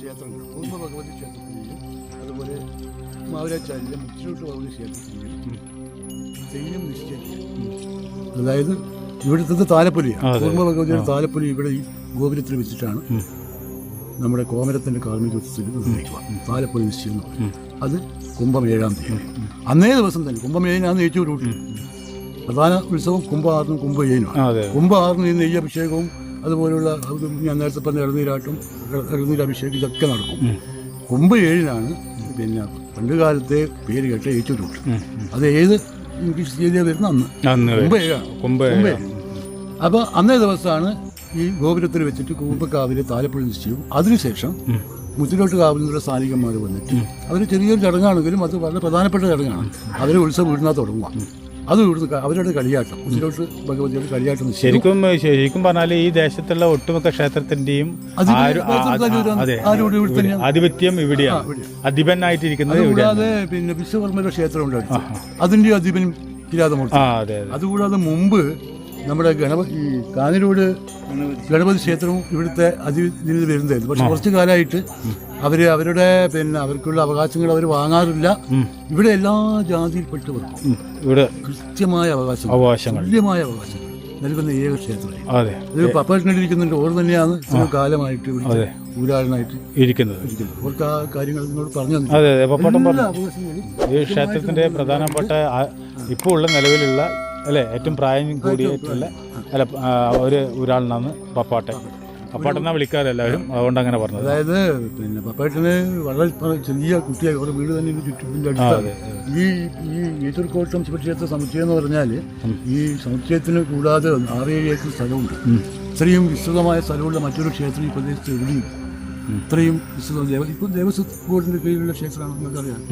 ക്ഷേത്രങ്ങൾ കുടുംബ ഭഗവതി ക്ഷേത്രത്തിന്റെയും അതുപോലെ മാവരാച്ചാരിലെ മുച്ചിലോട്ട് ഭഗവതി ക്ഷേത്രത്തിന്റെയും തെയ്യം നിശ്ചയിക്കുക അതായത് ഇവിടുത്തെ താലപ്പൊലിയാണ് അതെ. കുടുംബ ഭഗവതിയുടെ താലപ്പൊലി ഇവിടെ ഈ ഗോപുരത്തിൽ വെച്ചിട്ടാണ് നമ്മുടെ കോമരത്തിന്റെ കാർമ്മികത്വത്തിൽ നിർണയിക്കുക താലപ്പൊലി നിശ്ചയം എന്ന് പറയും അത് കുംഭം ഏഴാം തീയതി. അന്നേ ദിവസം തന്നെ കുംഭം ഏഴിനാണ് ഏറ്റവും പ്രധാന ഉത്സവം കുംഭ ആറിനും കുംഭ ഏഴിനും കുംഭ ആറിന് ഈ നെയ്യഭിഷേകവും അതുപോലുള്ള അത് ഞാൻ നേരത്തെ പറഞ്ഞ ഇളനീരാട്ടും ഇളനീരഭിഷേകം ഇതൊക്കെ നടക്കും. കുമ്പ് ഏഴിനാണ് പിന്നെ പണ്ട് കാലത്തെ പേര് കേട്ട ഏറ്റുരൂട്ട്. അത് ഏത് ഇംഗ്ലീഷ് തീയതിയാണ് വരുന്ന അന്ന്. കുംഭ ഏഴാണ്. ഏഴ് അപ്പോൾ അന്നേ ദിവസമാണ് ഈ ഗോപുരത്തിൽ വെച്ചിട്ട് കുംഭക്കാവിലെ താലപ്പുഴ നിശ്ചയവും അതിനുശേഷം മുത്തിലോട്ട് കാവിൽ നിന്നുള്ള സ്ഥാനികന്മാർ വന്നിട്ട് അവർ ചെറിയൊരു ചടങ്ങാണെങ്കിലും അത് വളരെ പ്രധാനപ്പെട്ട ചടങ്ങാണ്. അവരെ ഉത്സവം വീടിനാ തുടങ്ങുക. അത് ഇവിടുന്ന് അവരോട് കളിയാട്ടം. മുത്തിലോട്ട് ഭഗവതിയുടെ കളിയാട്ടം ശരിക്കും ശരിക്കും പറഞ്ഞാൽ ഈ ദേശത്തുള്ള ഒട്ടുമിക്ക ക്ഷേത്രത്തിന്റെയും ആധിപത്യം ഇവിടെയാണ്. അധിപനായിട്ടിരിക്കുന്നത് ഇവിടെയാണ്. പിന്നെ വിശ്വകർമ്മയുടെ ക്ഷേത്രമുണ്ട് ഉണ്ടായിരുന്നു അതിന്റെ അധിപനും കിരാതമൂർത്തി. അതുകൂടാതെ മുമ്പ് നമ്മുടെ ഗണപതി കാഞ്ഞിരോട് ഗണപതി ക്ഷേത്രവും ഇവിടുത്തെ അതിഥിയിൽ വരുന്നതായിരുന്നു. പക്ഷെ കുറച്ച് കാലമായിട്ട് അവർ അവരുടെ പിന്നെ അവർക്കുള്ള അവകാശങ്ങൾ അവർ വാങ്ങാറില്ല. ഇവിടെ എല്ലാ ജാതിയിൽപ്പെട്ടവർക്കും. ഇവിടെ കൃത്യമായ അവകാശം അവകാശങ്ങൾ. തുല്യമായ അവകാശങ്ങൾ നൽകുന്ന ഏക ക്ഷേത്രമായി. ഇത് പപ്പേട്ടിനിരിക്കുന്നുണ്ട് ഓർ തന്നെയാണ് ഇത്ര കാലമായിട്ട് ഇവിടെ ഊരാളനായിട്ട് ഇരിക്കുന്നത്. അവർക്ക് ആ കാര്യങ്ങൾ നിന്നോട് പറഞ്ഞു അതെ അതെ. പപ്പട്ടം പറഞ്ഞു. ഈ ക്ഷേത്രത്തിന്റെ പ്രധാനപ്പെട്ട ഇപ്പോൾ ഉള്ള നിലവിലുള്ള അല്ലെ? ഏറ്റവും പ്രായം കൂടിയിട്ടുള്ള അല്ല ഒരു ഒരാളിനാണ് പപ്പാട്ടെ പപ്പാട്ടെന്നാ വിളിക്കാറ് എല്ലാവരും. അതുകൊണ്ട് അങ്ങനെ പറഞ്ഞത്. അതായത് പിന്നെ പപ്പേട്ടന് വളരെ ചെറിയ കുട്ടിയായി. ഒരു വീട് തന്നെ ഇതിന് ചുറ്റും അടുത്താണ്. ഈ ഈ ഈറ്റൂർക്കോട്ടം സമുച്ചയത്തെ സമുച്ചയം എന്ന് പറഞ്ഞാൽ ഈ സമുച്ചയത്തിന് കൂടാതെ ആറേഴ് ഏക്കർ സ്ഥലമുണ്ട്. ഇത്രയും വിസ്തൃതമായ സ്ഥലമുള്ള മറ്റൊരു ക്ഷേത്രം ഈ പ്രദേശത്ത് എവിടെയും ഇത്രയും ഇപ്പം ദേവസ്വം ബോർഡിന്റെ കീഴിലുള്ള ക്ഷേത്രമാണ്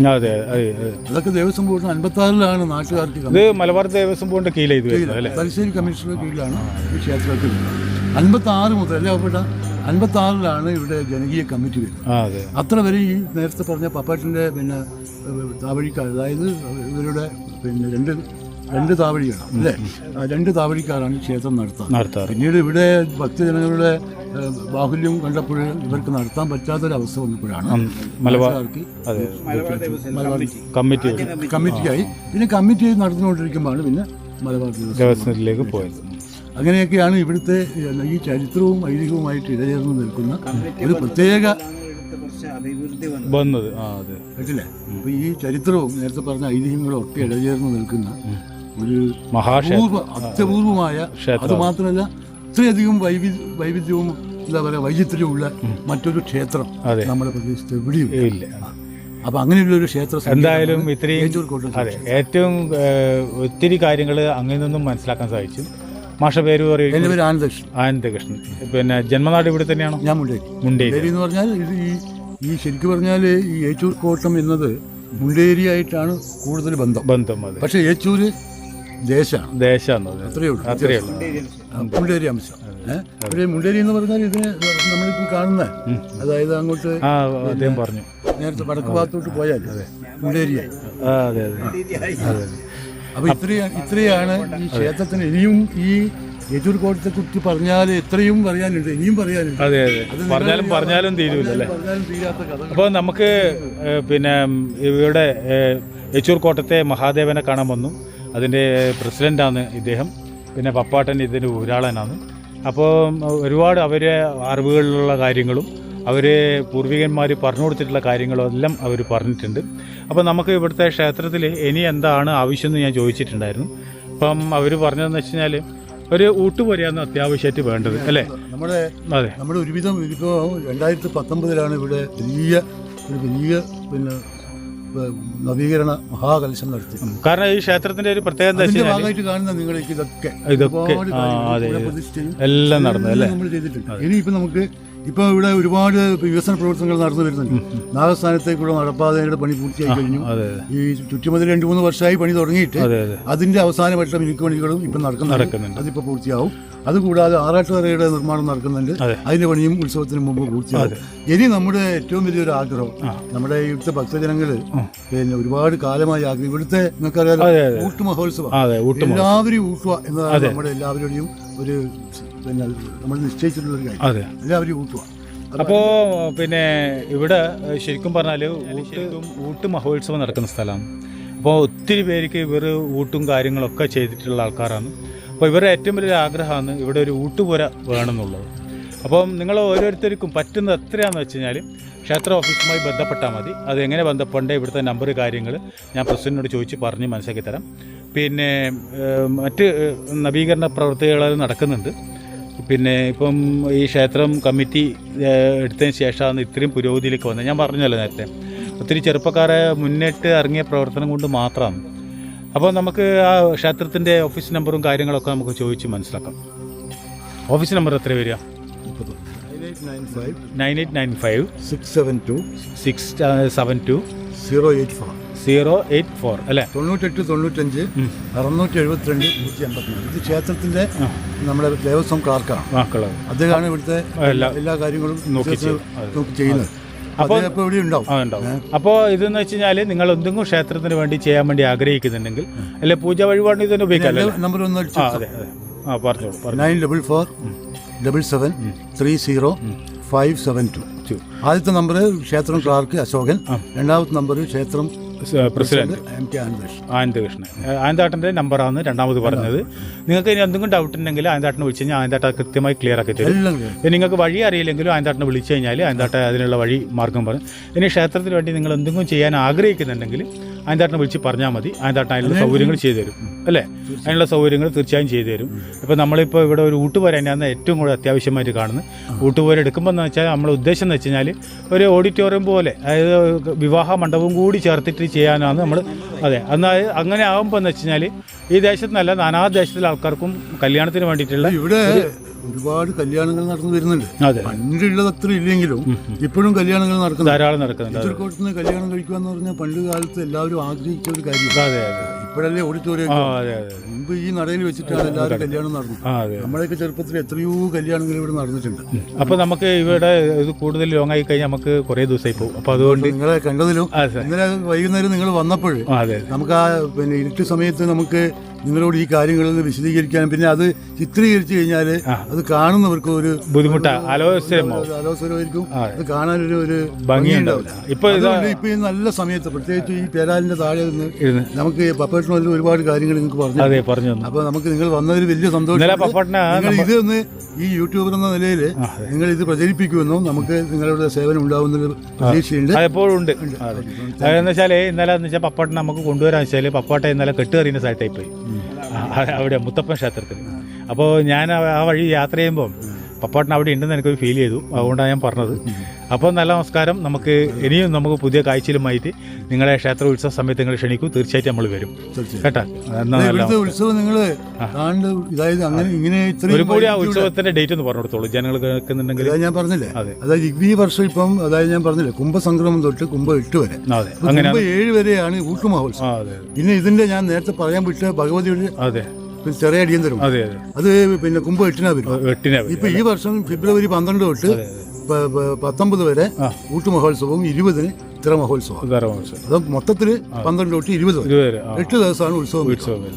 അതെ അതെ അതെ. അതൊക്കെ ദേവസ്വം ബോർഡിന് അൻപത്തി ആറിലാണ് നാട്ടുകാർക്ക് ഇത് മലബാർ ദേവസ്വം ബോർഡിന്റെ കീഴിൽ അല്ലേ? തലശ്ശേരി കമ്മീഷണറുടെ കീഴിലാണ് ഈ ക്ഷേത്രത്തിൽ അൻപത്തി ആറ് മുതൽ അല്ലെ അവരുടെ അൻപത്തി ആറിലാണ് ഇവിടെ ജനകീയ കമ്മിറ്റി വരുന്നത്. അതെ. അത്ര വരെ ഈ നേരത്തെ പറഞ്ഞ പപ്പാട്ടിന്റെ പിന്നെ താവഴിക്കാർ അതായത് ഇവരുടെ പിന്നെ രണ്ട് രണ്ട് താവഴികളാണ് അല്ലേ? രണ്ട് താവഴിക്കാരാണ് ഈ ക്ഷേത്രം നടത്താറ്. നടത്താറ്. പിന്നീട് ഇവിടെ ഭക്തജനങ്ങളുടെ ബാഹുല്യം കണ്ടപ്പോൾ ഇവർക്ക് നടത്താൻ പറ്റാത്തൊരവസ്ഥ വന്നപ്പോഴാണ് മലബാർ കമ്മിറ്റി. കമ്മിറ്റിയായി. പിന്നെ കമ്മിറ്റി നടന്നുകൊണ്ടിരിക്കുമ്പോഴാണ് പിന്നെ മലബാർ ദേവസ്വം ദേവസ്വത്തിലേക്ക് പോയത്. അങ്ങനെയൊക്കെയാണ് ഇവിടുത്തെ ഈ ചരിത്രവും ഐതിഹ്യവുമായിട്ട് ഇടചേർന്ന് നിൽക്കുന്ന ഒരു പ്രത്യേക വന്നത്. ആ അതെ. കേട്ടില്ലേ? അപ്പൊ ഈ ചരിത്രവും നേരത്തെ പറഞ്ഞ ഐതിഹ്യങ്ങളും ഒക്കെ ഇടചേർന്ന് നിൽക്കുന്ന ഒരു മഹാക്ഷേത്രം അത്യപൂർവമായ അത് മാത്രമല്ല ഇത്രയധികം വൈവി വൈവിധ്യവും എന്താ പറയുക ഉള്ള മറ്റൊരു ക്ഷേത്രം. നമ്മുടെ പ്രദേശത്ത് എവിടെയും ഇല്ല. അപ്പൊ അങ്ങനെയുള്ള ഒരു ക്ഷേത്ര എന്തായാലും ഇത്രയും അതെ ഏറ്റവും ഒത്തിരി കാര്യങ്ങൾ അങ്ങനെ നിന്നും മനസ്സിലാക്കാൻ സാധിച്ചു. മാഷ പേര് പറയും എന്റെ പേര് ആനന്ദകൃഷ്ണൻ. ആനന്ദകൃഷ്ണൻ. പിന്നെ ജന്മനാട് ഇവിടെ തന്നെയാണോ? ഞാൻ മുണ്ടേരി. മുണ്ടേരി. എന്ന് പറഞ്ഞാൽ ഇത് ഈ ഈ ശരിക്കും പറഞ്ഞാൽ ഈ ഏച്ചൂർ കോട്ടം എന്നത് മുണ്ടേരിയായിട്ടാണ് കൂടുതൽ ബന്ധം. ബന്ധം പക്ഷേ ഏച്ചൂര് ദേശമാണ്. ദേശമാണ്. അത് അത്രയേ ഉള്ളൂ. അത്രയേ ഉള്ളൂ. മുണ്ടേരി അംശം. പക്ഷേ മുണ്ടേരി എന്ന് പറഞ്ഞാൽ ഇതിന് നമ്മളിപ്പോൾ കാണുന്ന അതായത് അങ്ങോട്ട് അദ്ദേഹം പറഞ്ഞു. നേരത്തെ വടക്ക് ഭാഗത്തോട്ട് പോയാൽ മുണ്ടേരിയായി ആ അതെ അതെ. അപ്പോൾ അപ്പൊ ഇത്രയാണ് ഇത്രയാണ് ഈ ക്ഷേത്രത്തിന്. ഇനിയും ഈ യജൂർ കോട്ടത്തെ കുറിച്ച് പറഞ്ഞാൽ എത്രയും പറയാനുണ്ട് ഇനിയും പറയാനുണ്ട്. അതെ അതെ. പറഞ്ഞാലും പറഞ്ഞാലും തീരൂല അല്ലേ? അപ്പോൾ നമുക്ക് പിന്നെ ഇവിടെ യെച്ചൂർ കോട്ടത്തെ മഹാദേവനെ കാണാൻ വന്നു. അതിന്റെ പ്രസിഡന്റാണ് ഇദ്ദേഹം. പിന്നെ പപ്പാട്ടൻ ഇതിന്റെ ഊരാളനാണ്. അപ്പോൾ ഒരുപാട് അവരെ അറിവുകളിലുള്ള കാര്യങ്ങളും അവർ പൂർവികന്മാർ പറഞ്ഞു കൊടുത്തിട്ടുള്ള കാര്യങ്ങളും എല്ലാം അവർ പറഞ്ഞിട്ടുണ്ട്. അപ്പോൾ നമുക്ക് ഇവിടുത്തെ ക്ഷേത്രത്തിൽ ഇനി എന്താണ് ആവശ്യമെന്ന് ഞാൻ ചോദിച്ചിട്ടുണ്ടായിരുന്നു. അപ്പം അവർ പറഞ്ഞതെന്ന് വെച്ച് കഴിഞ്ഞാൽ ഒരു ഊട്ടുപൊരയാണ് അത്യാവശ്യമായിട്ട് വേണ്ടത് അല്ലേ? നമ്മുടെ അതെ. നമ്മുടെ ഒരുവിധം ഇപ്പോൾ രണ്ടായിരത്തി പത്തൊമ്പതിലാണ് ഇവിടെ വലിയ ഒരു വലിയ പിന്നെ നവീകരണ മഹാകലശം നടത്തി. കാരണം ഈ ക്ഷേത്രത്തിന്റെ ഒരു പ്രത്യേകത ഭാഗമായിട്ട് കാണുന്ന നിങ്ങൾ ഇതൊക്കെ ഇതൊക്കെ. പ്രതിഷ്ഠയും എല്ലാം നടന്നു അല്ലേ? നമ്മൾ ചെയ്തിട്ടുണ്ട്. ഇനിയിപ്പോ നമുക്ക് ഇപ്പോൾ ഇവിടെ ഒരുപാട് വികസന പ്രവർത്തനങ്ങൾ നടന്നു വരുന്നുണ്ട്. നാഗസ്ഥാനത്തേക്കുള്ള നടപ്പാതയുടെ പണി പൂർത്തിയായി കഴിഞ്ഞു. ഈ ചുറ്റുമതിൽ രണ്ട് മൂന്ന് വർഷമായി പണി തുടങ്ങിയിട്ട് അതിന്റെ അവസാന അതിന്റെ അവസാനവട്ട പണികളും ഇപ്പം നടക്കുന്നുണ്ട്. നടക്കുന്നുണ്ട്. അതിപ്പോൾ പൂർത്തിയാവും. അതുകൂടാതെ ആറാട്ടുതറയുടെ നിർമ്മാണം നടക്കുന്നുണ്ട്. അതിന്റെ അതിന്റെ പണിയും ഉത്സവത്തിന് മുമ്പ് പൂർത്തിയാവും. ഇനി നമ്മുടെ ഏറ്റവും വലിയൊരു ആഗ്രഹം നമ്മുടെ ഇവിടുത്തെ ഭക്തജനങ്ങൾ പിന്നെ ഒരുപാട് കാലമായി ആഗ്രഹം ഇവിടുത്തെ നിങ്ങൾക്കറിയാം ഊട്ടുമഹോത്സവം. ഊട്ട് മഹോത്സവം എല്ലാവരും ഊട്ടുക എന്നതാണ് നമ്മുടെ എല്ലാവരുടെയും ഒരു പിന്നെ നമ്മൾ നിശ്ചയിച്ചിട്ടുള്ള ഒരു കാര്യം. അതെ. അതിൽ അവർ കൂട്ടുക അപ്പോൾ പിന്നെ ഇവിടെ ശരിക്കും പറഞ്ഞാൽ ശരിക്കും. ഊട്ട് മഹോത്സവം നടക്കുന്ന സ്ഥലമാണ് അപ്പോൾ ഒത്തിരി പേർക്ക് ഇവർ ഊട്ടും കാര്യങ്ങളൊക്കെ ചെയ്തിട്ടുള്ള ആൾക്കാരാണ്. അപ്പോൾ ഇവരുടെ ഏറ്റവും വലിയ ആഗ്രഹമാണ് ഇവിടെ ഒരു ഊട്ടുപുര വേണമെന്നുള്ളത്. അപ്പം നിങ്ങൾ ഓരോരുത്തർക്കും പറ്റുന്നത് എത്രയാണെന്ന് വെച്ച് കഴിഞ്ഞാൽ ക്ഷേത്ര ഓഫീസുമായി ബന്ധപ്പെട്ടാൽ മതി. അത് എങ്ങനെ ബന്ധപ്പെടേണ്ട ഇവിടുത്തെ നമ്പർ കാര്യങ്ങൾ ഞാൻ പ്രസിഡന്റിനോട് ചോദിച്ച് പറഞ്ഞ് മനസ്സിലാക്കി തരാം. പിന്നെ മറ്റ് നവീകരണ പ്രവർത്തികൾ നടക്കുന്നുണ്ട്. പിന്നെ ഇപ്പം ഈ ക്ഷേത്രം കമ്മിറ്റി എടുത്തതിന് ശേഷമാണ് ഇത്രയും പുരോഗതിയിലേക്ക് വന്നത്. ഞാൻ പറഞ്ഞല്ലോ നേരത്തെ. ഒത്തിരി ചെറുപ്പക്കാരെ മുന്നിട്ട് ഇറങ്ങിയ പ്രവർത്തനം കൊണ്ട് മാത്രമാണ്. അപ്പോൾ നമുക്ക് ആ ക്ഷേത്രത്തിന്റെ ഓഫീസ് നമ്പറും കാര്യങ്ങളൊക്കെ നമുക്ക് ചോദിച്ച് മനസ്സിലാക്കാം. ഓഫീസ് നമ്പർ എത്ര വരിക? Nine eight nine five six seven two six seven two zero eight four zero eight four അല്ലേ? തൊണ്ണൂറ്റെട്ട് തൊണ്ണൂറ്റഞ്ച് അറുന്നൂറ്റി എഴുപത്തിരണ്ട് നൂറ്റി അമ്പത്തിനാല് ഇത് ക്ഷേത്രത്തിന്റെ നമ്മുടെ ദേവസ്വം ക്ലാർക്കാണ്. അദ്ദേഹമാണ് ഇവിടുത്തെ എല്ലാ കാര്യങ്ങളും നോക്കി ചെയ്യുന്നത്. അപ്പോൾ- ഉണ്ടാവും. അപ്പോൾ ഇതെന്ന് വെച്ച് കഴിഞ്ഞാൽ നിങ്ങൾ എന്തെങ്കിലും ക്ഷേത്രത്തിന് വേണ്ടി ചെയ്യാൻ വേണ്ടി ആഗ്രഹിക്കുന്നുണ്ടെങ്കിൽ അല്ലെ പൂജ വഴിപാടിന് ഇതന്നെ ഉപയോഗിക്കാം നമ്പർ ഒന്ന് ആ പറഞ്ഞോളൂ പറഞ്ഞു nine double four double seven three zero five seven two ആദ്യത്തെ നമ്പർ ക്ഷേത്രം ക്ലാർക്ക് അശോകൻ. രണ്ടാമത്തെ നമ്പർ ക്ഷേത്രം president. M K Anandakrishnan. Anandakrishnan. ആനന്ദാട്ടന്റെ നമ്പറാണ് രണ്ടാമത് പറഞ്ഞത്. നിങ്ങൾക്ക് ഇനി എന്തെങ്കിലും ഡൗട്ട് ഉണ്ടെങ്കിൽ ആനന്ദാട്ടനെ വിളിച്ച് കഴിഞ്ഞാൽ ആനന്ദാട്ട കൃത്യമായി ക്ലിയർ ആക്കി തരും. നിങ്ങൾക്ക് വഴി അറിയില്ലെങ്കിലും ആനന്ദാട്ടനെ വിളിച്ചു കഴിഞ്ഞാൽ ആനന്ദാട്ട അതിനുള്ള വഴി മാർഗം പറഞ്ഞു ഇനി ക്ഷേത്രത്തിന് വേണ്ടി നിങ്ങൾ എന്തെങ്കിലും ചെയ്യാൻ ആഗ്രഹിക്കുന്നുണ്ടെങ്കിൽ ആനന്ദാട്ടനെ വിളിച്ച് പറഞ്ഞാൽ മതി. അതിന്റെ അതിനുള്ള സൗകര്യങ്ങൾ ചെയ്തു തരും. അല്ലേ? അതിനുള്ള സൗകര്യങ്ങൾ തീർച്ചയായും ചെയ്തു തരും. ഇപ്പോൾ നമ്മളിപ്പോൾ ഇവിടെ ഒരു ഊട്ടുപോര തന്നെയാണ് ഏറ്റവും കൂടുതൽ അത്യാവശ്യമായിട്ട് കാണുന്നത്. ഊട്ടുപോര എടുക്കുമ്പോൾ എന്ന് വെച്ചാൽ നമ്മളെ ഉദ്ദേശം എന്ന് വെച്ച് കഴിഞ്ഞാൽ ഒരു ഓഡിറ്റോറിയം പോലെ അതായത് വിവാഹ മണ്ഡപം കൂടി ചേർത്തിട്ട് ചെയ്യാനാണ് നമ്മൾ അതെ. എന്നാൽ അങ്ങനെ ആകുമ്പോൾ എന്ന് വെച്ച് കഴിഞ്ഞാൽ ഈ ദേശത്തുനിന്നല്ല നാനാ ദേശത്തിലെ ആൾക്കാർക്കും കല്യാണത്തിന് വേണ്ടിയിട്ടുള്ള ഇവിടെ ഒരുപാട് കല്യാണങ്ങൾ നടന്നു വരുന്നുണ്ട്. അതെ. പണ്ടുള്ളത് അത്ര ഇല്ലെങ്കിലും ഇപ്പോഴും കല്യാണങ്ങൾ നടക്കുന്നു ധാരാളം നടക്കുന്നുണ്ട്. അതെ. നിന്ന് കല്യാണം കഴിക്കുക എന്ന് പറഞ്ഞാൽ പണ്ട് കാലത്ത് എല്ലാവരും ആഗ്രഹിച്ച ഒരു കാര്യം. അതെ അതെ ഇപ്പോഴല്ലേ ഓഡിറ്റോറിയം മുമ്പ് ഈ നടയിൽ വെച്ചിട്ടാണ് എല്ലാവരും കല്യാണം നടന്നത്. നമ്മളെയൊക്കെ ചെറുപ്പത്തിൽ എത്രയോ കല്യാണങ്ങൾ ഇവിടെ നടന്നിട്ടുണ്ട്. അപ്പൊ നമുക്ക് ഇവിടെ ഇത് കൂടുതൽ ലോങ് ആയി കഴിഞ്ഞാൽ നമുക്ക് കുറെ ദിവസമായി പോകും. അപ്പൊ അതുകൊണ്ട് നിങ്ങളെ കണ്ടതിലും ഇന്നലെ വൈകുന്നേരം നിങ്ങൾ വന്നപ്പോൾ നമുക്ക് ആ പിന്നെ ഇരുട്ട് സമയത്ത് നമുക്ക് നിങ്ങളോട് ഈ കാര്യങ്ങളൊന്ന് വിശദീകരിക്കാനും പിന്നെ അത് ചിത്രീകരിച്ചു കഴിഞ്ഞാൽ അത് കാണുന്നവർക്ക് ഒരു ബുദ്ധിമുട്ടാ. ആലോചനമായിരിക്കും അത് കാണാനൊരു ഒരു ഭംഗിയുണ്ടാവില്ല. അതുകൊണ്ട് ഇപ്പൊ ഈ നല്ല സമയത്ത് പ്രത്യേകിച്ച് ഈ പേരാലിന്റെ താഴെ നിന്ന് നമുക്ക് പപ്പേട്ടനും ഒരുപാട് കാര്യങ്ങൾ നിങ്ങൾക്ക് പറഞ്ഞു പറഞ്ഞു അപ്പൊ നമുക്ക് നിങ്ങൾ വന്നതിൽ വലിയ സന്തോഷം. നിങ്ങൾ ഇത് ഒന്ന് ഈ യൂട്യൂബർ എന്ന നിലയിൽ നിങ്ങൾ ഇത് പ്രചരിപ്പിക്കുമെന്നും നമുക്ക് നിങ്ങളുടെ സേവനം ഉണ്ടാവുന്ന പ്രതീക്ഷയുണ്ട്. ഉണ്ട്. അതെന്ന് വെച്ചാൽ ഇന്നലെ എന്ന് വെച്ചാൽ നമുക്ക് കൊണ്ടുവരാൻ വെച്ചാൽ പപ്പാട്ട ഇന്നലെ കെട്ടുകറിയുന്ന സ്ഥലത്തായി പോയി. അവിടെ മുത്തപ്പൻ ക്ഷേത്രത്തിൽ. അപ്പോൾ ഞാൻ ആ- വഴി യാത്ര ചെയ്യുമ്പോൾ പപ്പാട്ടൻ അവിടെ ഉണ്ടെന്ന് എനിക്കൊരു ഫീൽ ചെയ്തു. അതുകൊണ്ടാണ് ഞാൻ പറഞ്ഞത്. അപ്പോൾ നല്ല നമസ്കാരം. നമുക്ക് ഇനിയും നമുക്ക് പുതിയ കാഴ്ചയിലുമായിട്ട് നിങ്ങളെ ക്ഷേത്ര ഉത്സവ സമയത്ത് നിങ്ങൾ ക്ഷണിക്കും. തീർച്ചയായിട്ടും നമ്മൾ വരും. കേട്ടോ? ഉത്സവം നിങ്ങൾ അങ്ങനെ ഇങ്ങനെ ഒരു കൂടി ആ ഉത്സവത്തിന്റെ ഡേറ്റ് ഒന്ന് പറഞ്ഞു കൊടുത്തോളൂ ജനങ്ങൾ കേൾക്കുന്നുണ്ടെങ്കിൽ. ഞാൻ പറഞ്ഞില്ലേ? അതെ. അതായത് ഈ വർഷം ഇപ്പം അതായത് ഞാൻ പറഞ്ഞില്ലേ കുംഭസംക്രമം തൊട്ട് കുംഭം എട്ട് വരെ. അങ്ങനെ ഏഴ് വരെയാണ് ഊട്ടുമഹോത്സവം. പിന്നെ ഇതിന്റെ ഞാൻ നേരത്തെ പറയാൻ വിട്ട ഭഗവതിയുടെ അതെ. പിന്നെ ചെറിയ അടിയന്തരം അതെ അതെ. അത് പിന്നെ കുമ്പ് എട്ടിനാ വരും ഇപ്പൊ ഈ വർഷം ഫെബ്രുവരി പന്ത്രണ്ട് തൊട്ട് പ- പ- പത്തൊമ്പത് വരെ ആ. ഊട്ടുമഹോത്സവവും ഇരുപതിന് തിറ മഹോത്സവം ധർമ്മോത്സവം അത് മൊത്തത്തിൽ പന്ത്രണ്ട് തൊട്ട് ഇരുപത് വരെ. ഇരുപത് ആ. എട്ട് ദിവസമാണ് ഉത്സവം.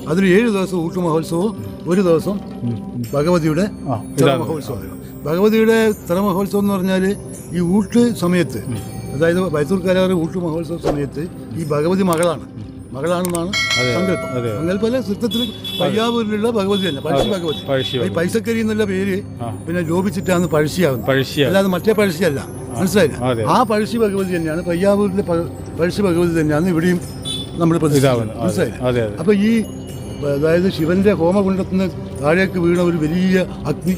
അതിൽ ഏഴ് ദിവസം ഊട്ടുമഹോത്സവവും ഒരു ദിവസം ഭഗവതിയുടെ ആ തിറ ഇതാണ്. മഹോത്സവം ഭഗവതിയുടെ തിറ മഹോത്സവം എന്ന് പറഞ്ഞാൽ ഈ ഊട്ട് സമയത്ത് അതായത് ബൈത്തൂർ കലാറ് ഊട്ട് മഹോത്സവ സമയത്ത് ഈ ഭഗവതി മകളാണ്. മകളാണെന്നാണ് സങ്കല്പം. സങ്കല്പമല്ല സത്യത്തിൽ പയ്യാവൂരിലുള്ള ഭഗവതി തന്നെ പഴശ്ശി ഭഗവതി. ഈ പൈസക്കരി എന്നുള്ള പേര് പിന്നെ ലോപിച്ചിട്ടാണ് പഴശ്ശിയാവുന്നത്. പഴശ്ശിയ അല്ലാതെ മറ്റേ പഴശ്ശിയല്ല. മനസ്സിലായില്ല? ആ പഴശ്ശി ഭഗവതി തന്നെയാണ് പയ്യാവൂരിലെ പഴശ്ശി ഭഗവതി തന്നെയാണ് ഇവിടെയും നമ്മൾ പ്രതിഭാവുന്നത് മനസ്സിലായില്ല? അതെ അപ്പൊ ഈ അതായത് ശിവന്റെ ഹോമകുണ്ടത്തിന് താഴേക്ക് വീണ ഒരു വലിയ അഗ്നി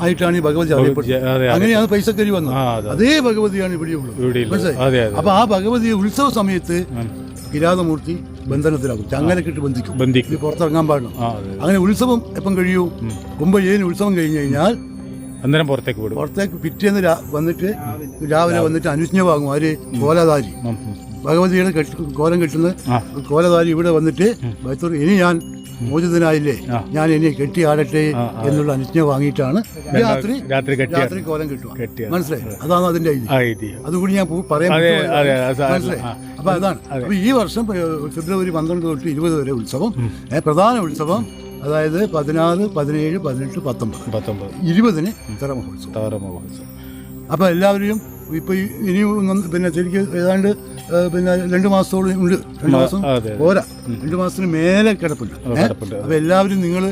ആയിട്ടാണ് ഈ ഭഗവതി അറിയപ്പെടുന്നത്. അങ്ങനെയാണ് പൈസക്കരി വന്നത്. അതേ. ഭഗവതിയാണ് ഇവിടെ ഉള്ളത്. മനസ്സിലായി അപ്പൊ ആ ഭഗവതി ഉത്സവ സമയത്ത്. കിരാതമൂർത്തി ബന്ധനത്തിലാകും. ചങ്ങലക്കിട്ട് ബന്ധിക്കും. ബന്ധിക്കും. പുറത്തിറങ്ങാൻ പാടില്ല. അങ്ങനെ ഉത്സവം എപ്പം കഴിയൂ? ഏഴിന് ഉത്സവം കഴിഞ്ഞു കഴിഞ്ഞാൽ അന്നേരം പുറത്തേക്ക് വിടും. പുറത്തേക്ക് പിറ്റേന്ന് വന്നിട്ട് രാവിലെ വന്നിട്ട് അനുജ്ഞ വാങ്ങും ആര് കോലധാരി. ഭഗവതിയുടെ കോലം കെട്ടുന്ന. കോലധാരി ഇവിടെ വന്നിട്ട് ബൈത്തൂർ ഇനി ഞാൻ മോചിതനായില്ലേ. ഞാൻ ഇനി കെട്ടി ആടട്ടെ എന്നുള്ള അനുജ്ഞ വാങ്ങിയിട്ടാണ് രാത്രി രാത്രി കോലം കിട്ടുക. മനസ്സിലായി? അതാണ് അതിന്റെ ഐതിഹ്യം അതുകൂടി ഞാൻ പറയാൻ മനസ്സിലായി? അപ്പൊ അതാണ്. അപ്പൊ ഈ വർഷം ഫെബ്രുവരി പന്ത്രണ്ട് തൊട്ട് ഇരുപത് വരെ ഉത്സവം. പ്രധാന ഉത്സവം അതായത് പതിനാറ് പതിനേഴ് പതിനെട്ട് പത്തൊമ്പത്. പത്തൊമ്പത്. ഇരുപതിന് തിറ മഹോത്സവം. അപ്പൊ മഹോത്സവം. എല്ലാവരെയും ഇപ്പോൾ ഇനി പിന്നെ ശരിക്കും ഏതാണ്ട് പിന്നെ രണ്ട് മാസത്തോളം ഉണ്ട്. രണ്ട് മാസം പോരാ. രണ്ട് മാസത്തിന് മേലെ കിടപ്പുണ്ട്? അപ്പോൾ എല്ലാവരും നിങ്ങൾ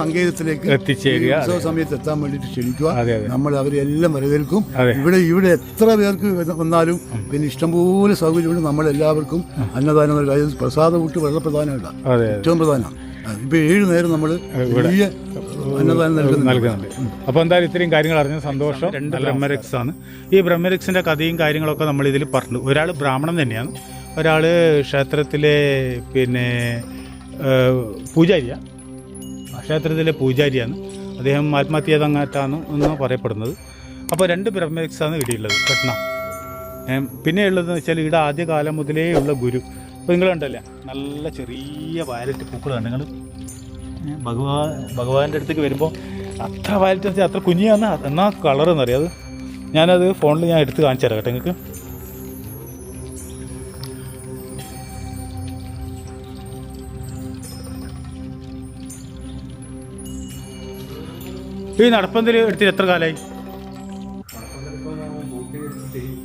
സങ്കേതത്തിലേക്ക് ഉത്സവ സമയത്ത് എത്താൻ വേണ്ടിയിട്ട് ക്ഷണിക്കുക. നമ്മൾ അവരെ എല്ലാം വരവേൽക്കും. ഇവിടെ ഇവിടെ എത്ര പേർക്ക് വന്നാലും പിന്നെ ഇഷ്ടംപോലെ സൗകര്യമുണ്ട്. നമ്മളെല്ലാവർക്കും അന്നദാനം പ്രസാദം വിട്ട് വെള്ളപ്രധാനമല്ല ഏറ്റവും പ്രധാനം. ഇപ്പൊ ഏഴ് നേരം നമ്മൾ വലിയ അന്നദാനം നൽകുന്നുണ്ട്. അപ്പോൾ എന്തായാലും ഇത്രയും കാര്യങ്ങൾ അറിഞ്ഞ സന്തോഷം. രണ്ട് ബ്രഹ്മരക്സ് ആണ്. ഈ ബ്രഹ്മരക്സിന്റെ കഥയും കാര്യങ്ങളൊക്കെ നമ്മൾ ഇതിൽ പറഞ്ഞു. ഒരാൾ ബ്രാഹ്മണൻ തന്നെയാണ്. ഒരാൾ ക്ഷേത്രത്തിലെ പിന്നെ പൂജാരിയാണ് ക്ഷേത്രത്തിലെ പൂജാരിയാണ്. അദ്ദേഹം ആത്മഹത്യ ചെയ്ത അങ്ങാറ്റാണ് എന്ന് പറയപ്പെടുന്നത്. അപ്പോൾ രണ്ട് ബ്രഹ്മരക്സാണ് ഇവിടെയുള്ളത്. പെട്ടെന്ന് ഏം, പിന്നെ ഉള്ളതെന്ന് വെച്ചാൽ ഇവിടെ ആദ്യകാലം മുതലേ ഉള്ള ഗുരു. ഇപ്പോൾ നിങ്ങൾ കണ്ടല്ലേ? നല്ല ചെറിയ വയലറ്റ് പൂക്കളാണ് നിങ്ങൾ ഭഗവാൻ ഭഗവാന്റെ അടുത്തേക്ക് വരുമ്പോൾ അത്ര വയലറ്റ് വെച്ചാൽ അത്ര കുഞ്ഞിയാണ് എന്നാ കളർ എന്നറിയാം അത്? ഞാനത് ഫോണിൽ ഞാൻ എടുത്ത് കാണിച്ചു തരാം കേട്ടോ നിങ്ങൾക്ക്. ഈ നടപ്പന്തൽ എടുത്തിട്ട് എത്ര കാലമായി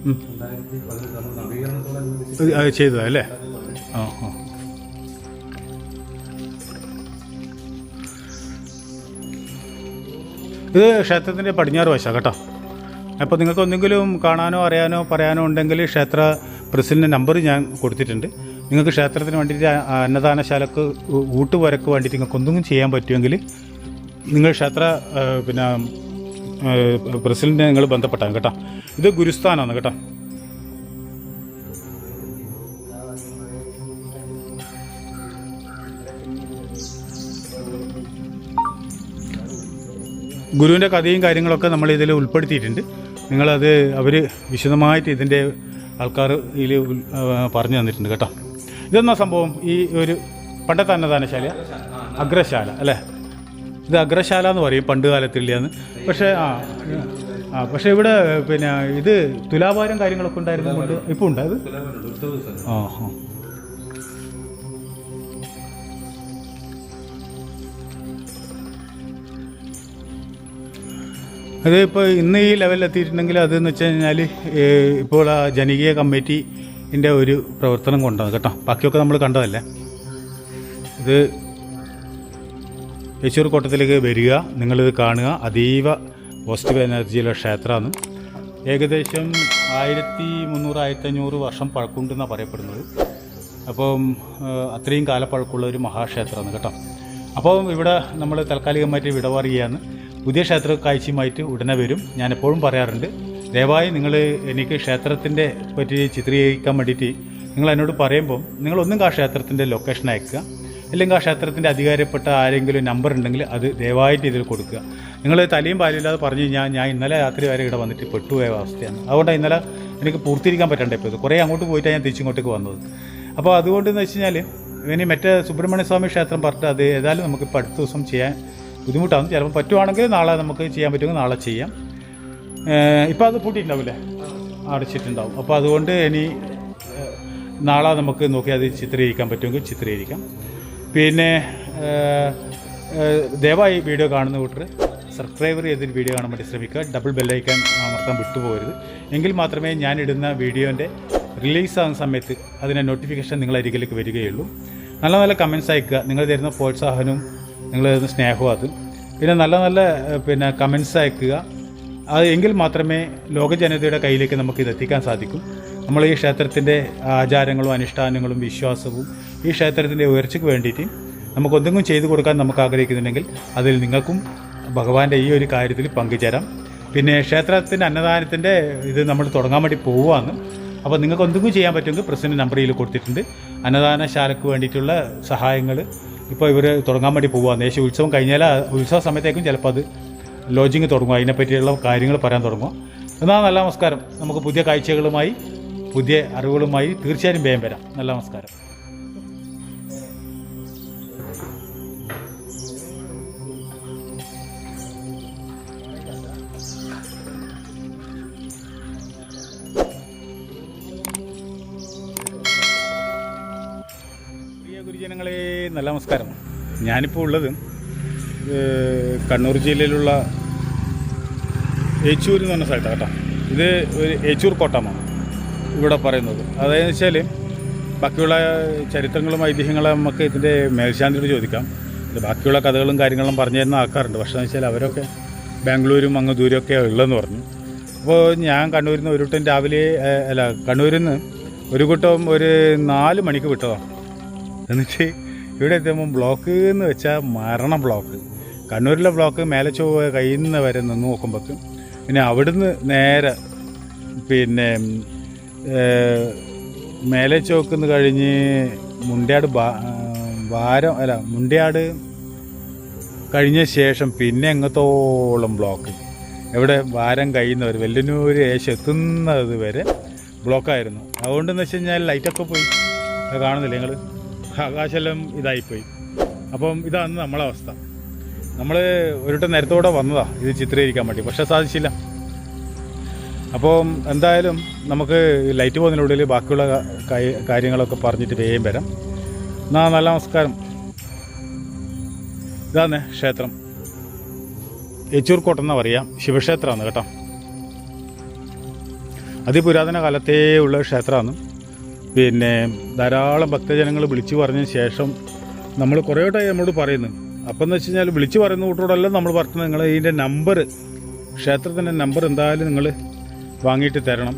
ഉം. ആ ഇത് ക്ഷേത്രത്തിന്റെ പടിഞ്ഞാറ് വശമാണ് കേട്ടോ. അപ്പോൾ നിങ്ങൾക്ക് എന്തെങ്കിലും കാണാനോ അറിയാനോ പറയാനോ ഉണ്ടെങ്കിൽ ക്ഷേത്ര പ്രസിഡന്റ് നമ്പർ ഞാൻ കൊടുത്തിട്ടുണ്ട്. നിങ്ങൾക്ക് ക്ഷേത്രത്തിന് വേണ്ടിയിട്ട് അന്നദാനശാലക്ക് ഊട്ട് ഊട്ടുപുരക്ക് വേണ്ടിയിട്ട് നിങ്ങൾക്ക് എന്തെങ്കിലും ചെയ്യാൻ പറ്റുമെങ്കിൽ നിങ്ങൾ ക്ഷേത്ര പിന്നെ പ്രസിഡന്റിനെ നിങ്ങൾ ബന്ധപ്പെട്ടാൽ കേട്ടോ. ഇത് ഗുരുസ്ഥാനാണ് കേട്ടോ. ഗുരുവിന്റെ കഥയും കാര്യങ്ങളൊക്കെ നമ്മൾ ഇതിൽ ഉൾപ്പെടുത്തിയിട്ടുണ്ട്. നിങ്ങളത് അവർ വിശദമായിട്ട് ഇതിന്റെ ആൾക്കാർ ഇതിൽ പറഞ്ഞു തന്നിട്ടുണ്ട് കേട്ടോ. ഇതെന്നാ സംഭവം? ഈ ഒരു പണ്ടത്തെ അന്നദാനശാല അഗ്രശാല അല്ലേ? ഇത് അഗ്രശാല എന്ന് പറയും പണ്ട് കാലത്തില്ലാന്ന്. പക്ഷേ ആ ആ പക്ഷേ ഇവിടെ പിന്നെ ഇത് തുലാഭാരം കാര്യങ്ങളൊക്കെ ഉണ്ടായിരുന്നു കൊണ്ട് ഇപ്പോൾ ഉണ്ടായത്? ആ ആ അത് ഇപ്പോൾ ഇന്ന് ഈ ലെവലിൽ എത്തിയിട്ടുണ്ടെങ്കിൽ അതെന്ന് വെച്ച് കഴിഞ്ഞാൽ ഇപ്പോൾ ആ ജനകീയ കമ്മിറ്റിന്റെ ഒരു പ്രവർത്തനം കൊണ്ടാണ് കേട്ടോ. ബാക്കിയൊക്കെ നമ്മൾ കണ്ടതല്ലേ? ഇത് യേശൂർ കോട്ടത്തിലേക്ക് വരിക നിങ്ങളിത് കാണുക. അതീവ പോസിറ്റീവ് എനർജിയിലുള്ള ക്ഷേത്രമാണ്. ഏകദേശം ആയിരത്തി മുന്നൂറ് ആയിരത്തഞ്ഞൂറ് വർഷം പഴക്കമുണ്ടെന്നാണ് പറയപ്പെടുന്നത്. അപ്പം അത്രയും കാലപ്പഴക്കമുള്ള ഒരു മഹാക്ഷേത്രമാണ് കേട്ടോ. അപ്പോൾ ഇവിടെ നമ്മൾ താൽക്കാലികമായിട്ട് വിടവാറുകയാണ് പുതിയ ക്ഷേത്ര കാഴ്ചയുമായിട്ട് ഉടനെ വരും. ഞാൻ എപ്പോഴും പറയാറുണ്ട് ദയവായി നിങ്ങൾ എനിക്ക് ക്ഷേത്രത്തിന്റെ പറ്റി ചിത്രീകരിക്കാൻ വേണ്ടിയിട്ട് നിങ്ങൾ എന്നോട് പറയുമ്പം നിങ്ങളൊന്നും ആ ക്ഷേത്രത്തിന്റെ ലൊക്കേഷൻ അയക്കുക. അല്ലെങ്കിൽ ആ ക്ഷേത്രത്തിന്റെ അധികാരപ്പെട്ട ആരെങ്കിലും നമ്പർ ഉണ്ടെങ്കിൽ അത് ദയവായിട്ട് ഇതിൽ കൊടുക്കുക. നിങ്ങൾ തലയും പാലില്ലാതെ പറഞ്ഞു കഴിഞ്ഞാൽ ഞാൻ ഇന്നലെ രാത്രി വരെ ഇവിടെ വന്നിട്ട് പെട്ടുപോയ അവസ്ഥയാണ്. അതുകൊണ്ടാണ് ഇന്നലെ എനിക്ക് പൂർത്തീകരിക്കാൻ പറ്റണ്ട ഇപ്പോൾ ഇത് കുറേ അങ്ങോട്ട് പോയിട്ടാണ് ഞാൻ തിരിച്ചിങ്ങോട്ടേക്ക് വന്നത്. അപ്പോൾ അതുകൊണ്ടെന്ന് വെച്ച് കഴിഞ്ഞാൽ ഇനി മറ്റേ സുബ്രഹ്മണ്യ സ്വാമി ക്ഷേത്രം പറഞ്ഞിട്ട് അത് ഏതായാലും നമുക്ക് ഇപ്പോൾ അടുത്ത ദിവസം ചെയ്യാൻ ബുദ്ധിമുട്ടാണ്. ചിലപ്പോൾ പറ്റുവാണെങ്കിൽ നാളെ നമുക്ക് ചെയ്യാൻ പറ്റുമെങ്കിൽ നാളെ ചെയ്യാം. ഇപ്പോൾ അത് പൂട്ടിയിട്ടുണ്ടാവില്ലേ? അടച്ചിട്ടുണ്ടാവും. അപ്പോൾ അതുകൊണ്ട് ഇനി നാളെ നമുക്ക് നോക്കി അത് ചിത്രീകരിക്കാൻ പറ്റുമെങ്കിൽ ചിത്രീകരിക്കാം. പിന്നെ ദയവായി വീഡിയോ കാണുന്ന കൂട്ടർ സബ്സ്ക്രൈബർ ചെയ്തിട്ട് വീഡിയോ കാണാൻ വേണ്ടി ശ്രമിക്കുക. ഡബിൾ ബെല്ലൈക്കൻ അമർത്താൻ വിട്ടുപോകരുത്. എങ്കിൽ മാത്രമേ ഞാൻ ഇടുന്ന വീഡിയോന്റെ റിലീസ് ആകുന്ന സമയത്ത് അതിന്റെ നോട്ടിഫിക്കേഷൻ നിങ്ങളരികിലേക്ക് വരികയുള്ളൂ. നല്ല നല്ല കമൻസ് അയക്കുക. നിങ്ങൾ തരുന്ന പ്രോത്സാഹനവും നിങ്ങൾ സ്നേഹവും അത്. പിന്നെ നല്ല നല്ല പിന്നെ കമൻസ് അയക്കുക. അത് എങ്കിൽ മാത്രമേ ലോക ജനതയുടെ കയ്യിലേക്ക് നമുക്ക് ഇത് എത്തിക്കാൻ സാധിക്കും. നമ്മൾ ഈ ക്ഷേത്രത്തിന്റെ ആചാരങ്ങളും അനുഷ്ഠാനങ്ങളും വിശ്വാസവും ഈ ക്ഷേത്രത്തിന്റെ ഉയർച്ചയ്ക്ക് വേണ്ടിയിട്ട് നമുക്ക് എന്തെങ്കിലും ചെയ്തു കൊടുക്കാൻ നമുക്ക് ആഗ്രഹിക്കുന്നുണ്ടെങ്കിൽ അതിൽ നിങ്ങൾക്കും ഭഗവാന്റെ ഈ ഒരു കാര്യത്തിൽ പങ്കുചേരാം. പിന്നെ ക്ഷേത്രത്തിന്റെ അന്നദാനത്തിന്റെ ഇത് നമ്മൾ തുടങ്ങാൻ വേണ്ടി പോവുകയാണ്. അപ്പോൾ നിങ്ങൾക്ക് എന്തെങ്കിലും ചെയ്യാൻ പറ്റുമെങ്കിൽ പ്രസിഡന്റ് നമ്പറിൽ കൊടുത്തിട്ടുണ്ട്. അന്നദാനശാലയ്ക്ക് വേണ്ടിയിട്ടുള്ള സഹായങ്ങൾ ഇപ്പോൾ ഇവർ തുടങ്ങാൻ വേണ്ടി പോവുകയാണ് ദേശീയ ഉത്സവം കഴിഞ്ഞാൽ ഉത്സവ സമയത്തേക്കും ചിലപ്പോൾ അത് ലോഡ്ജിങ് തുടങ്ങും. അതിനെപ്പറ്റിയുള്ള കാര്യങ്ങൾ പറയാൻ തുടങ്ങും. എന്നാൽ നല്ല നമസ്കാരം. നമുക്ക് പുതിയ കാഴ്ചകളുമായി പുതിയ അറിവുകളുമായി തീർച്ചയായും വേഗം വരാം. നല്ല നമസ്കാരം. നല്ല നമസ്കാരം. ഞാനിപ്പോൾ ഉള്ളത് കണ്ണൂർ ജില്ലയിലുള്ള ഏച്ചൂർ എന്ന് പറഞ്ഞ സ്ഥലത്താണ് കേട്ടോ. ഇത് ഒരു ഏച്ചൂർ കോട്ടമാണ് ഇവിടെ പറയുന്നത്. അതായത് വെച്ചാൽ ബാക്കിയുള്ള ചരിത്രങ്ങളും ഐതിഹ്യങ്ങളും നമുക്ക് ഇതിന്റെ മേൽശാന്തിയോട് ചോദിക്കാം. ബാക്കിയുള്ള കഥകളും കാര്യങ്ങളും പറഞ്ഞു തരുന്ന ആൾക്കാരുണ്ട്. പക്ഷേ എന്ന് വെച്ചാൽ അവരൊക്കെ ബാംഗ്ലൂരും അങ്ങ് ദൂരമൊക്കെ ഉള്ളതെന്ന് പറഞ്ഞു. അപ്പോൾ ഞാൻ കണ്ണൂരിൽ നിന്ന് ഒരു കൂട്ടം രാവിലെ അല്ല കണ്ണൂരിൽ നിന്ന് ഒരു കൂട്ടം ഒരു നാല് മണിക്ക് വിട്ടതാണ്. എന്നിട്ട് ഇവിടെ എത്തുമ്പോൾ ബ്ലോക്ക് എന്ന് വെച്ചാൽ മരണ ബ്ലോക്ക് കണ്ണൂരിലെ ബ്ലോക്ക് മേലെ ചൊവ്വ കയ്യിൽ നിന്ന് വരെ നിന്ന് നോക്കുമ്പോഴേക്കും പിന്നെ അവിടുന്ന് നേരെ പിന്നെ മേലെ ചോക്കുന്ന് കഴിഞ്ഞ് മുണ്ടിയാട് വാരം അല്ല മുണ്ടയാട് കഴിഞ്ഞ ശേഷം പിന്നെ എങ്ങത്തോളം ബ്ലോക്ക് എവിടെ വാരം കഴിയുന്നവർ വെല്ലനൂർ ഏശം എത്തുന്നത് വരെ ബ്ലോക്കായിരുന്നു അതുകൊണ്ടെന്ന് വെച്ച് കഴിഞ്ഞാൽ ലൈറ്റൊക്കെ പോയി. കാണുന്നില്ല നിങ്ങൾ ആകാശമെല്ലാം ഇതായിപ്പോയി. അപ്പം ഇതാണ് നമ്മളെ അവസ്ഥ. നമ്മൾ ഒരുട്ട നേരത്തോടെ വന്നതാ ഇത് ചിത്രീകരിക്കാൻ വേണ്ടി. പക്ഷെ സാധിച്ചില്ല. അപ്പോൾ എന്തായാലും നമുക്ക് ലൈറ്റ് പോകുന്നതിനുള്ളിൽ ബാക്കിയുള്ള കാര്യങ്ങളൊക്കെ പറഞ്ഞിട്ട് വേഗം വരാം. എന്നാ നല്ല നമസ്കാരം. ഇതാണ് ക്ഷേത്രം. ഏച്ചൂർ കോട്ടെന്നാ പറയാം. ശിവക്ഷേത്രമാണ് കേട്ടോ. അതിപുരാതന കാലത്തേ ഉള്ള ക്ഷേത്രമാണ്. പിന്നെ ധാരാളം ഭക്തജനങ്ങൾ വിളിച്ചു പറഞ്ഞതിന് ശേഷം നമ്മൾ കുറേ വട്ടമായി നമ്മളോട് പറയുന്നു. അപ്പം എന്ന് വെച്ച് കഴിഞ്ഞാൽ വിളിച്ചു പറയുന്ന കൂട്ടോടല്ല നമ്മൾ പറഞ്ഞത്. നിങ്ങൾ ഇതിന്റെ നമ്പർ ക്ഷേത്രത്തിന്റെ നമ്പർ എന്തായാലും നിങ്ങൾ വാങ്ങിയിട്ട് തരണം.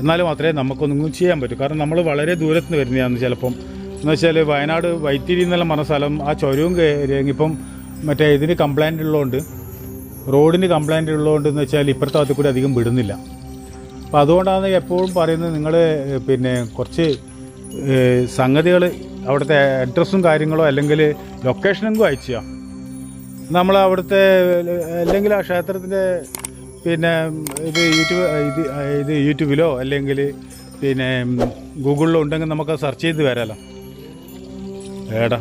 എന്നാലും മാത്രമേ നമുക്കൊന്നും ചെയ്യാൻ പറ്റൂ. കാരണം നമ്മൾ വളരെ ദൂരത്ത് നിന്ന് വരുന്നതാണ് ചിലപ്പം. എന്ന് വെച്ചാൽ വയനാട് വൈത്തിരി എന്നെല്ലാം പറഞ്ഞ സ്ഥലം ആ ചുരവും കയറി ഇപ്പം മറ്റേ ഇതിന് കംപ്ലൈന്റ് ഉള്ളതുകൊണ്ട് റോഡിന് കംപ്ലൈന്റ് ഉള്ളതുകൊണ്ട് എന്ന് വെച്ചാൽ ഇപ്പുറത്തെ ഭാഗത്ത് കൂടി അധികം വിടുന്നില്ല. അപ്പോൾ അതുകൊണ്ടാണ് എപ്പോഴും പറയുന്നത് നിങ്ങൾ പിന്നെ കുറച്ച് സംഗതികൾ അവിടുത്തെ അഡ്രസ്സും കാര്യങ്ങളോ അല്ലെങ്കിൽ ലൊക്കേഷനെങ്കിലും അയച്ചു നമ്മൾ അവിടുത്തെ അല്ലെങ്കിൽ ആ ക്ഷേത്രത്തിന്റെ പിന്നെ ഇത് യൂട്യൂബ് ഇത് ഇത് യൂട്യൂബിലോ അല്ലെങ്കിൽ പിന്നെ ഗൂഗിളിലോ ഉണ്ടെങ്കിൽ നമുക്ക് സെർച്ച് ചെയ്ത് വരാമല്ലോ ഏടാ.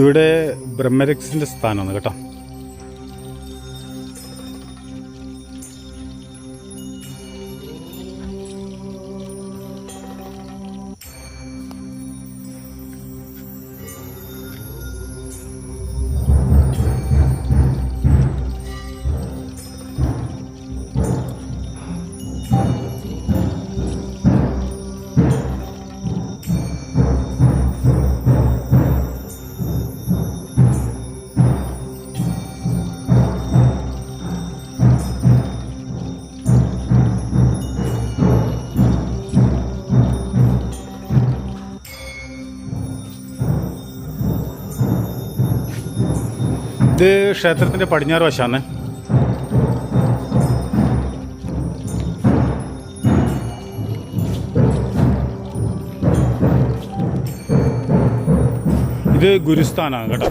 ഇവിടെ ബ്രഹ്മരക്സിന്റെ സ്ഥാനമാണ് കേട്ടോ. ഇത് ക്ഷേത്രത്തിന്റെ പടിഞ്ഞാറ് വശമാണ് ഇത് ഗുരുസ്ഥാനാണ് കേട്ടോ.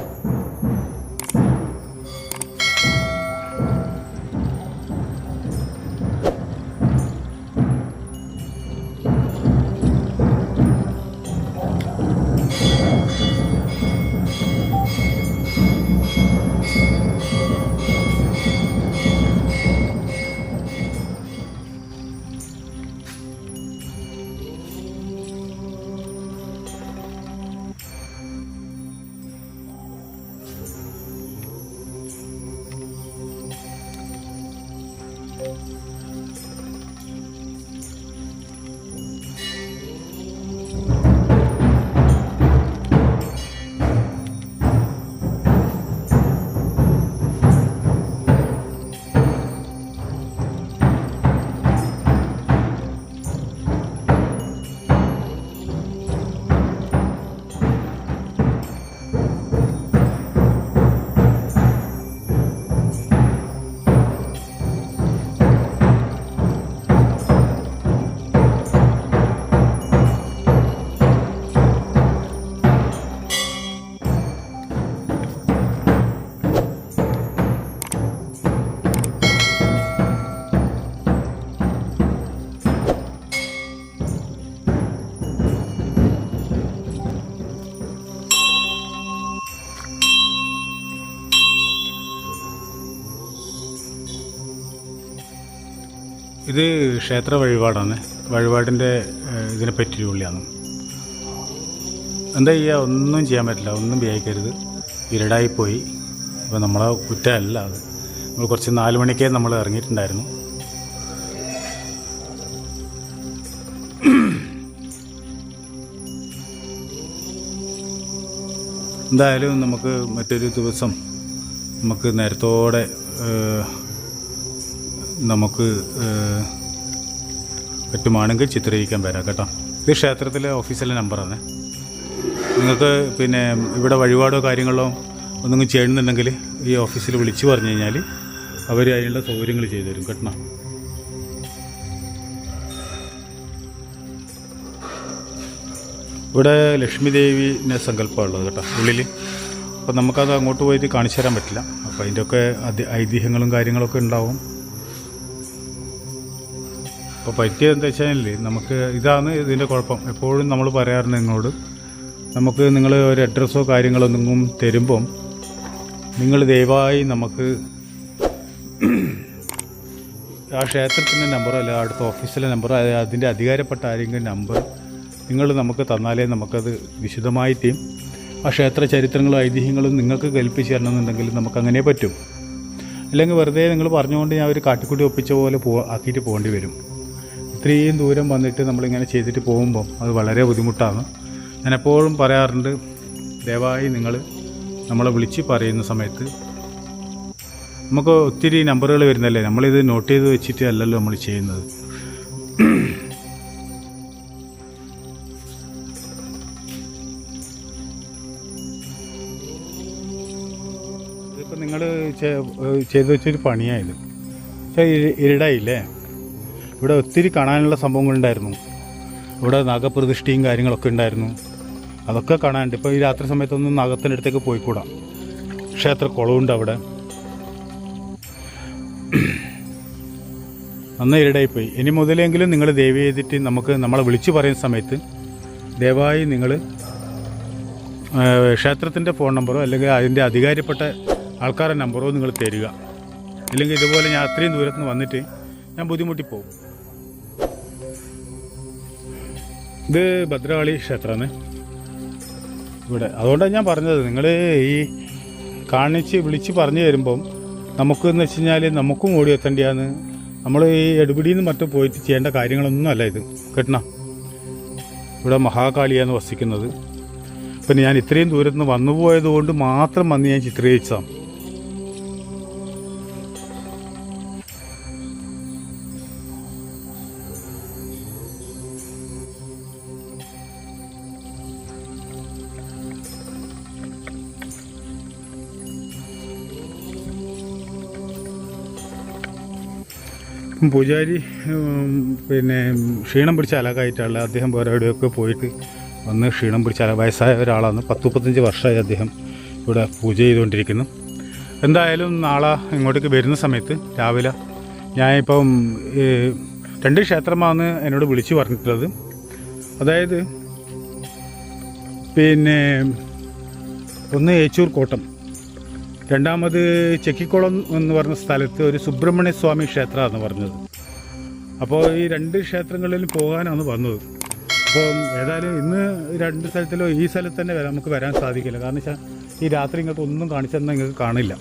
ഇത് ക്ഷേത്ര വഴിപാടാണ്. വഴിപാടിന്റെ ഇതിനെ ഇതിനെ പറ്റിയുള്ളതാണ് എന്താ ചെയ്യുക ഒന്നും ചെയ്യാൻ പറ്റില്ല. ഒന്നും വിചാരിക്കരുത്. ഇരുടായിപ്പോയി. അപ്പോൾ നമ്മളെ കുറ്റമല്ല അത്. നമ്മൾ കുറച്ച് നാല് മണിക്കേ നമ്മൾ ഇറങ്ങിയിട്ടുണ്ടായിരുന്നു. എന്തായാലും നമുക്ക് മറ്റൊരു ദിവസം നമുക്ക് നേരത്തോടെ നമുക്ക് പറ്റുമാണെങ്കിൽ ചിത്രീകരിക്കാൻ വരാം കേട്ടോ. ഇത് ക്ഷേത്രത്തിലെ ഓഫീസിലെ നമ്പറാണ്. നിങ്ങൾക്ക് പിന്നെ ഇവിടെ വഴിപാടോ കാര്യങ്ങളോ ഒന്നും ചെയ്യണമെന്നുണ്ടെങ്കിൽ ഈ ഓഫീസിൽ വിളിച്ചു പറഞ്ഞു കഴിഞ്ഞാൽ അവർ അതിനുള്ള സൗകര്യങ്ങൾ ചെയ്തു തരും കേട്ടോ. ഇവിടെ ലക്ഷ്മി ദേവിനെ സങ്കല്പമുള്ളത് കേട്ടോ ഉള്ളിൽ അപ്പോൾ നമുക്കത് അങ്ങോട്ട് പോയിട്ട് കാണിച്ചു തരാൻ പറ്റില്ല. അപ്പോൾ അതിന്റെയൊക്കെ അതി- ഐതിഹ്യങ്ങളും കാര്യങ്ങളൊക്കെ ഉണ്ടാവും. അപ്പോൾ പറ്റിയത് എന്താ വെച്ചാൽ നമുക്ക് ഇതാണ് ഇതിന്റെ കുഴപ്പം. എപ്പോഴും നമ്മൾ പറയാറുണ്ട് നിങ്ങളോട് നമുക്ക് നിങ്ങൾ ഒരു അഡ്രസ്സോ കാര്യങ്ങളോ ഒന്നും തരുമ്പം നിങ്ങൾ ദയവായി നമുക്ക് ആ ക്ഷേത്രത്തിന്റെ നമ്പറോ അല്ല അടുത്ത ഓഫീസിലെ നമ്പറോ അതിന്റെ അധികാരപ്പെട്ട ആരെങ്കിലും നമ്പർ നിങ്ങൾ നമുക്ക് തന്നാലേ നമുക്കത് വിശദമായിട്ട് ആ ക്ഷേത്ര ചരിത്രങ്ങളും ഐതിഹ്യങ്ങളും നിങ്ങൾക്ക് കൽപ്പിച്ച് തരണമെന്നുണ്ടെങ്കിൽ നമുക്കങ്ങനെ പറ്റും. അല്ലെങ്കിൽ വെറുതെ നിങ്ങൾ പറഞ്ഞുകൊണ്ട് ഞാൻ ഒരു കാട്ടിക്കുട്ടി ഒപ്പിച്ച പോലെ പോ ആക്കിയിട്ട് പോകേണ്ടി വരും. ഇത്രയും ദൂരം വന്നിട്ട് നമ്മളിങ്ങനെ ചെയ്തിട്ട് പോകുമ്പം അത് വളരെ ബുദ്ധിമുട്ടാണ്. ഞാൻ എപ്പോഴും പറയാറുണ്ട് ദയവായി നിങ്ങൾ നമ്മളെ വിളിച്ച് പറയുന്ന സമയത്ത് നമുക്ക് ഒത്തിരി നമ്പറുകൾ വരുന്നല്ലേ? നമ്മളിത് നോട്ട് ചെയ്ത് വെച്ചിട്ട് അല്ലല്ലോ നമ്മൾ ചെയ്യുന്നത്. ഇതിപ്പോൾ നിങ്ങൾ ചെയ്തു വെച്ചൊരു പണിയായത് ഇരുടായില്ലേ ഇവിടെ ഒത്തിരി കാണാനുള്ള സംഭവങ്ങളുണ്ടായിരുന്നു. ഇവിടെ നാഗപ്രതിഷ്ഠയും കാര്യങ്ങളൊക്കെ ഉണ്ടായിരുന്നു. അതൊക്കെ കാണാനുണ്ട്. ഇപ്പോൾ ഈ രാത്രി സമയത്തൊന്നും നാഗത്തിന്റെ അടുത്തേക്ക് പോയിക്കൂടാ. ക്ഷേത്ര കുളമുണ്ട് അവിടെ. അന്ന് പോയി ഇനി മുതലെങ്കിലും നിങ്ങൾ ദയവ് ചെയ്തിട്ട് നമുക്ക് നമ്മളെ വിളിച്ചു പറയുന്ന സമയത്ത് ദയവായി നിങ്ങൾ ക്ഷേത്രത്തിന്റെ ഫോൺ നമ്പറോ അല്ലെങ്കിൽ അതിന്റെ അധികാരപ്പെട്ട ആൾക്കാരുടെ നമ്പറോ നിങ്ങൾ തരിക. ഇല്ലെങ്കിൽ ഇതുപോലെ ഞാൻ അത്രയും ദൂരത്ത് നിന്ന് വന്നിട്ട് ഞാൻ ബുദ്ധിമുട്ടിപ്പോവും. ഇത് ഭദ്രകാളി ക്ഷേത്രമാണ്. ഇവിടെ. അതുകൊണ്ടാണ് ഞാൻ പറഞ്ഞത് നിങ്ങൾ ഈ കാണിച്ച് വിളിച്ച് പറഞ്ഞു തരുമ്പം നമുക്ക് എന്ന് വെച്ച് കഴിഞ്ഞാൽ നമുക്കും ഓടി എത്തേണ്ടിയാന്ന് നമ്മൾ ഈ എടുപിടിയിൽ നിന്ന് മറ്റും പോയിട്ട് ചെയ്യേണ്ട കാര്യങ്ങളൊന്നും അല്ല ഇത്. കേട്ടണ? ഇവിടെ മഹാകാളിയാണ് വസിക്കുന്നത്. പിന്നെ ഞാൻ ഇത്രയും ദൂരത്തുനിന്ന് വന്നു പോയത് കൊണ്ട് മാത്രം വന്ന് ഞാൻ ചിത്രീകരിച്ചതാണ്. പൂജാരി പിന്നെ ക്ഷീണം പിടിച്ച അലകായിട്ടാണ് അദ്ദേഹം വേറെ എവിടെയൊക്കെ പോയിട്ട് വന്ന് ക്ഷീണം പിടിച്ച അല വയസ്സായ ഒരാളാണ്. പത്ത് മുപ്പത്തഞ്ച് വർഷമായി അദ്ദേഹം ഇവിടെ പൂജ ചെയ്തുകൊണ്ടിരിക്കുന്നു. എന്തായാലും നാളെ ഇങ്ങോട്ടേക്ക് വരുന്ന സമയത്ത് രാവിലെ ഞാനിപ്പം രണ്ട് ക്ഷേത്രമാണ് എന്നോട് വിളിച്ചു പറഞ്ഞിട്ടുള്ളത്. അതായത് പിന്നെ ഒന്ന് ഏച്ചൂർ കോട്ടം. രണ്ടാമത് ചെക്കിക്കുളം എന്ന് പറഞ്ഞ സ്ഥലത്ത് ഒരു സുബ്രഹ്മണ്യ സ്വാമി ക്ഷേത്രമാണ് പറഞ്ഞത്. അപ്പോൾ ഈ രണ്ട് ക്ഷേത്രങ്ങളിലും പോകാനാണ് വന്നത്. അപ്പോൾ ഏതായാലും ഇന്ന് രണ്ട് സ്ഥലത്തിലോ ഈ സ്ഥലത്ത് തന്നെ നമുക്ക് വരാൻ സാധിക്കില്ല. കാരണം വെച്ചാൽ ഈ രാത്രി ഇങ്ങോട്ട് ഒന്നും കാണിച്ചെന്നാൽ നിങ്ങൾക്ക് കാണില്ല.